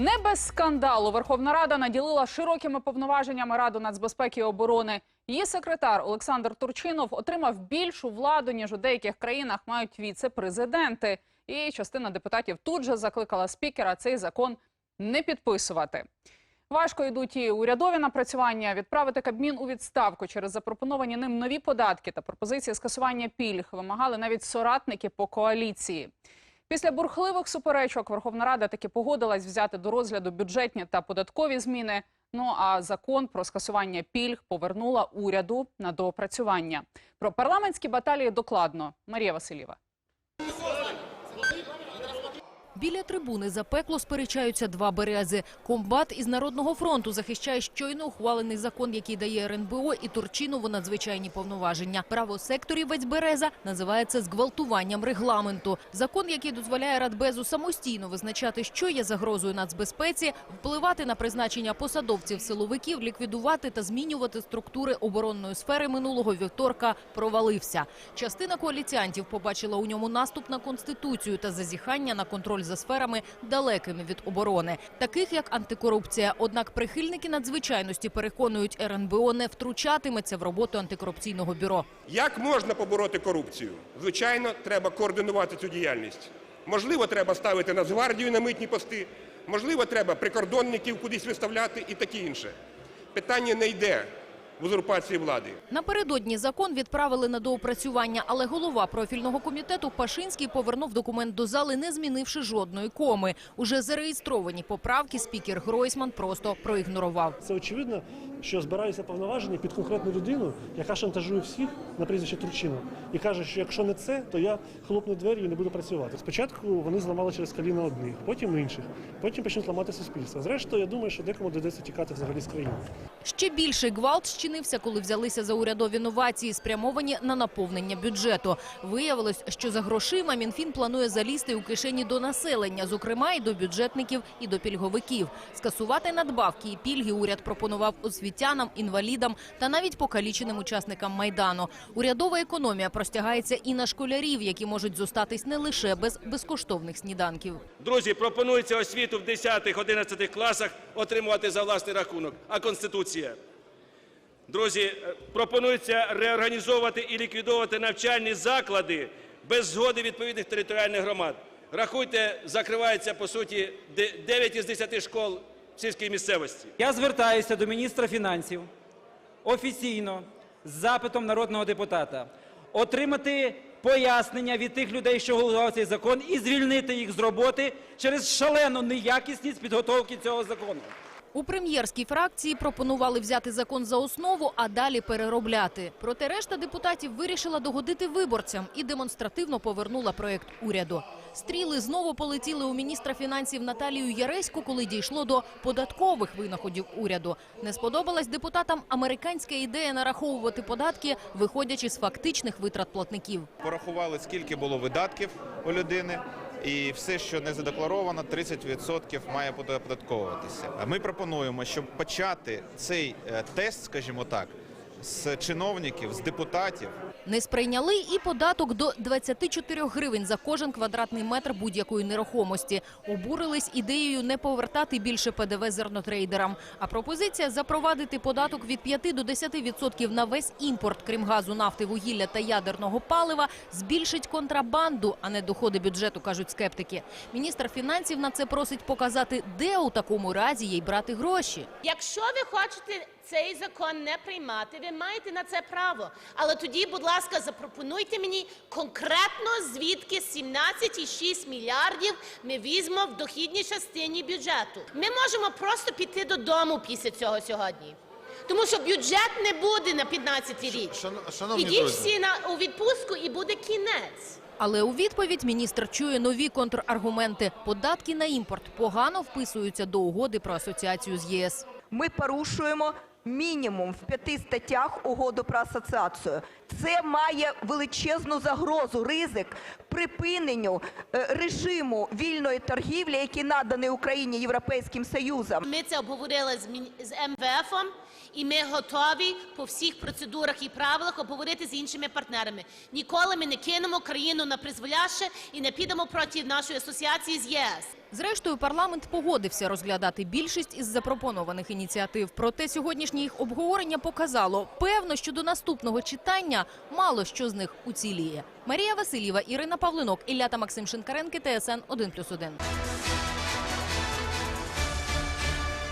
Не без скандалу Верховна Рада наділила широкими повноваженнями Раду нацбезпеки і оборони. Її секретар Олександр Турчинов отримав більшу владу, ніж у деяких країнах мають віце-президенти. І частина депутатів тут же закликала спікера цей закон не підписувати. Важко йдуть і урядові напрацювання. Відправити Кабмін у відставку через запропоновані ним нові податки та пропозиції скасування пільг вимагали навіть соратники по коаліції. Після бурхливих суперечок Верховна Рада таки погодилась взяти до розгляду бюджетні та податкові зміни. Ну а закон про скасування пільг повернула уряду на доопрацювання. Про парламентські баталії докладно Марія Васильєва. Біля трибуни запекло сперечаються два берези. Комбат із Народного фронту захищає щойно ухвалений закон, який дає РНБО і Турчинову надзвичайні повноваження. Правосекторівець береза називає це зґвалтуванням регламенту. Закон, який дозволяє Радбезу самостійно визначати, що є загрозою нацбезпеці, впливати на призначення посадовців силовиків, ліквідувати та змінювати структури оборонної сфери минулого вівторка, провалився. Частина коаліціантів побачила у ньому наступ на конституцію та зазіхання на контроль за сферами далекими від оборони, таких як антикорупція. Однак прихильники надзвичайності переконують, РНБО не втручатиметься в роботу антикорупційного бюро. Як можна побороти корупцію? Звичайно, треба координувати цю діяльність. Можливо, треба ставити Нацгвардію на митні пости, можливо, треба прикордонників кудись виставляти і таке інше. Питання не йде узурпації влади. Напередодні закон відправили на доопрацювання, але голова профільного комітету Пашинський повернув документ до зали, не змінивши жодної коми. Уже зареєстровані поправки спікер Гройсман просто проігнорував. Це очевидно, що збираються повноваження під конкретну людину, яка шантажує всіх на прізвище Турчинов. І каже, що якщо не це, то я хлопну двері і не буду працювати. Спочатку вони зламали через коліна одних, потім інших, потім почнуть ламати суспільство. Зрештою, я думаю, що декому доведеться тікати взагалі з країни. Ще більший гвалт щинився, коли взялися за урядові новації, спрямовані на наповнення бюджету. Виявилось, що за грошима Мінфін планує залізти у кишені до населення, зокрема і до бюджетників, і до пільговиків. Скасувати надбавки і пільги уряд пропонував освітянам, інвалідам та навіть покаліченим учасникам майдану. Урядова економія простягається і на школярів, які можуть зостатись не лише без безкоштовних сніданків. Друзі, пропонується освіту в 10-11 класах отримувати за власний рахунок. А Конституція? Друзі, е, пропонується реорганізовувати і ліквідовувати навчальні заклади без згоди відповідних територіальних громад. Рахуйте, закривається, по суті, де- 9 із 10 школ в сільській місцевості. Я звертаюся до міністра фінансів офіційно з запитом народного депутата отримати пояснення від тих людей, що голосували цей закон, і звільнити їх з роботи через шалену неякісність підготовки цього закону. У прем'єрській фракції пропонували взяти закон за основу, а далі переробляти. Проте решта депутатів вирішила догодити виборцям і демонстративно повернула проект уряду. Стріли знову полетіли у міністра фінансів Наталію Яреську, коли дійшло до податкових винаходів уряду. Не сподобалась депутатам американська ідея нараховувати податки, виходячи з фактичних витрат платників. порахували, скільки було видатків у людини, і все, що не задекларовано, 30% має бути оподатковуватися. Ми пропонуємо, щоб почати цей е, тест, скажімо так, з чиновників, з депутатів, Не сприйняли і податок до 24 гривень за кожен квадратний метр будь-якої нерухомості. Обурились ідеєю не повертати більше ПДВ зернотрейдерам. А пропозиція запровадити податок від 5 до 10% на весь імпорт, крім газу, нафти, вугілля та ядерного палива, збільшить контрабанду, а не доходи бюджету, кажуть скептики. Міністр фінансів на це просить показати, де у такому разі їй брати гроші. Якщо ви хочете цей закон не приймати, ви маєте на це право. Але тоді, будь ласка, запропонуйте мені конкретно звідки 17,6 мільярдів ми візьмемо в дохідній частині бюджету. Ми можемо просто піти додому після цього сьогодні. Тому що бюджет не буде на 15 рік. Ідіть всі на у відпустку і буде кінець. Але у відповідь міністр чує нові контраргументи. Податки на імпорт погано вписуються до угоди про асоціацію з ЄС. ми порушуємо мінімум в п'яти статтях угоду про асоціацію. Це має величезну загрозу, ризик припиненню е, режиму вільної торгівлі, який наданий Україні Європейським Союзом. Ми це обговорили з, з І ми готові по всіх процедурах і правилах обговорити з іншими партнерами. Ніколи ми не кинемо країну на призволяще і не підемо проти нашої асоціації з ЄС. Зрештою, парламент погодився розглядати більшість із запропонованих ініціатив. Проте сьогоднішнє їх обговорення показало, певно, що до наступного читання мало що з них уціліє. Марія Васильєва, Ірина Павлинок, Ілля та Максим Шинкаренки, ТСН 1+,1.